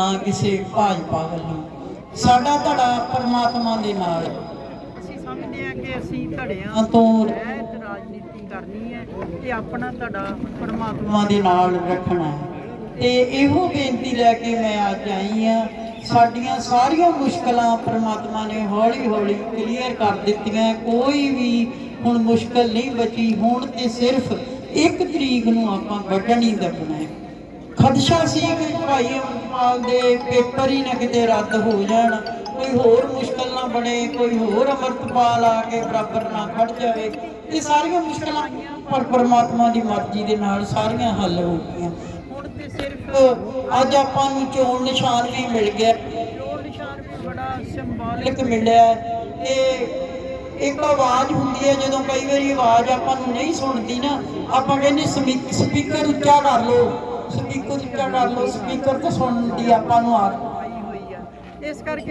ਨਾ ਕਿਸੇ ਭਾਜਪਾ ਵੱਲੋਂ ਸਾਡਾ ਧੜਾ ਪਰਮਾਤਮਾ ਦੇ ਨਾਲ। ਅਸੀਂ ਸਮਝਦੇ ਹਾਂ ਕਿ ਅਸੀਂ ਧੜਿਆਂ ਤੋਂ ਰਹਿਤ ਰਾਜਨੀਤੀ ਕਰਨੀ ਹੈ ਤੇ ਆਪਣਾ ਧੜਾ ਪਰਮਾਤਮਾ ਦੇ ਨਾਲ ਰੱਖਣਾ ਹੈ। ਤੇ ਇਹੋ ਬੇਨਤੀ ਲੈ ਕੇ ਮੈਂ ਅੱਜ ਆਈ ਆ ਸਾਡੀਆਂ ਸਾਰੀਆਂ ਮੁਸ਼ਕਲਾਂ ਪਰਮਾਤਮਾ ਨੇ ਹੌਲੀ ਹੌਲੀ ਕਲੀਅਰ ਕਰ ਦਿੱਤੀਆਂ ਕੋਈ ਵੀ ਹੁਣ ਮੁਸ਼ਕਲ ਨਹੀਂ ਬਚੀ ਹੁਣ ਤੇ ਸਿਰਫ ਇੱਕ ਤਰੀਕ ਨੂੰ ਆਪਾਂ ਬਟਨ ਹੀ ਦੱਬਣਾ ਹੈ ਖਦਸ਼ਾ ਸੀ ਕਿ ਭਾਈ ਅਮਰਪਾਲ ਦੇ ਪੇਪਰ ਹੀ ਨਾ ਕਿਤੇ ਰੱਦ ਹੋ ਜਾਣ। ਕੋਈ ਹੋਰ ਮੁਸ਼ਕਲ ਨਾ ਬਣੇ, ਕੋਈ ਹੋਰ ਅਮਰਪਾਲ ਆ ਕੇ ਬਰਾਬਰ ਨਾ ਖੜ ਜਾਵੇ। ਇਹ ਸਾਰੀਆਂ ਮੁਸ਼ਕਲਾਂ ਪਰ ਪਰਮਾਤਮਾ ਦੀ ਮਰਜ਼ੀ ਦੇ ਨਾਲ ਸਾਰੀਆਂ ਹੱਲ ਹੋ ਗਈਆਂ। ਹੁਣ ਤੇ ਸਿਰਫ ਅੱਜ ਆਪਾਂ ਨੂੰ ਚੋਣ ਨਿਸ਼ਾਨ ਵੀ ਮਿਲ ਗਿਆ। ਚੋਣ ਨਿਸ਼ਾਨ ਵੀ ਬੜਾ ਸਿੰਬੋਲਿਕ ਮਿਲਿਆ। ਇਹ ਇੱਕ ਆਵਾਜ਼ ਹੁੰਦੀ ਹੈ, ਜਦੋਂ ਕਈ ਵਾਰੀ ਆਵਾਜ਼ ਆਪਾਂ ਨੂੰ ਨਹੀਂ ਸੁਣਦੀ ਨਾ, ਆਪਾਂ ਕਹਿੰਦੇ ਸਪੀਕਰ ਉੱਚਾ ਕਰ ਲਓ। ਸਪੀਕਰ ਕਰ ਲਓ ਸਪੀਕਰ ਤੋਂ ਸੁਣਨ ਦੀ ਆਪਾਂ ਨੂੰ ਆਦਤ ਆ? ਇਸ ਕਰਕੇ